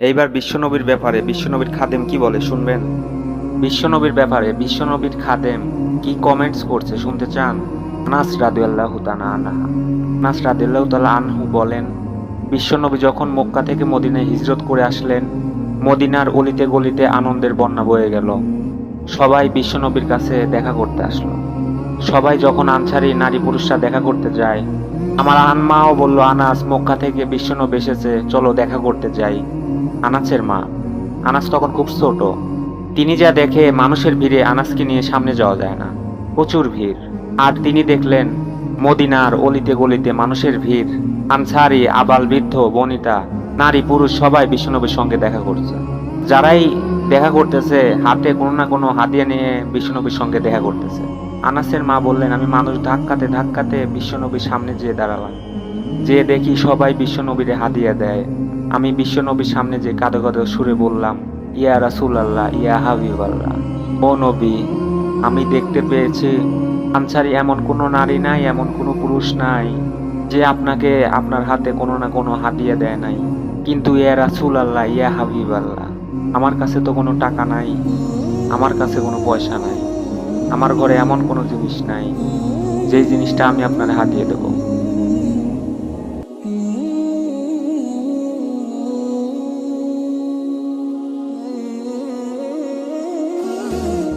এইবার বিশ্বনবীর ব্যাপারে, বিশ্বনবীর খাদেম কি বলে শুনবেন? বিশ্বনবীর ব্যাপারে, বিশ্বনবীর খাদেম কি কমেন্টস করছে শুনতে চান? নাস রাদিয়াল্লাহু আনহা। নাস রাদিয়াল্লাহু তাআলা আনহু বলেন, বিশ্বনবী যখন মক্কা থেকে মদিনায় হিজরত করে আসলেন, মদিনার অলিতে গলিতে আনন্দের বন্যা বয়ে গেল। সবাই বিশ্বনবীর কাছে দেখা করতে আসলো। সবাই যখন আনসারি নারী পুরুষরা দেখা করতে যায়, আমার আনমাও বলল, আনাস, মক্কা থেকে বিশ্বনবী এসেছে, চলো দেখা করতে যাই। আনাসের মা। আনাস তখন খুব ছোট। তিনি যা দেখে মানুষের ভিড়ে আনাসকে নিয়ে সামনে যাওয়া যায় না। প্রচুর ভিড়। আর তিনি দেখলেন, মদিনার অলিতে গলিতে মানুষের ভিড়। আনসারি, আবাল বৃদ্ধ, বনিতা, নারী, পুরুষ সবাই বিশ্বনবীর সঙ্গে দেখা করছে। যারাই দেখা করতেছে, হাতে কোনো না কোনো হাতিয়ে নিয়ে বিশ্বনবীর সঙ্গে দেখা করতেছে। আনাসের মা বললেন, আমি মানুষ ধাক্কাতে ধাক্কাতে বিশ্বনবীর সামনে যেয়ে দাঁড়ালাম। যে দেখি সবাই বিশ্বনবীরে হাদিয়া দেয়। আমি বিশ্বনবীর সামনে যে কাঁদো কাঁদো সুরে বললাম, ইয়া রাসুল আল্লাহ ইয়া হাবিব আল্লাহ ও নবী, আমি দেখতে পেয়েছি আনসারি এমন কোনো নারী নাই, এমন কোনো পুরুষ নাই, যে আপনাকে আপনার হাতে কোনো না কোনো হাদিয়া দেয় নাই। কিন্তু ইয়া রাসুল আল্লাহ ইয়া হাবিব আল্লাহ আমার কাছে তো কোনো টাকা নাই, আমার কাছে কোনো পয়সা নাই, আমার ঘরে এমন কোনো জিনিস নাই, যেই জিনিসটা আমি আপনার হাতিয়ে দেবো। Ooh.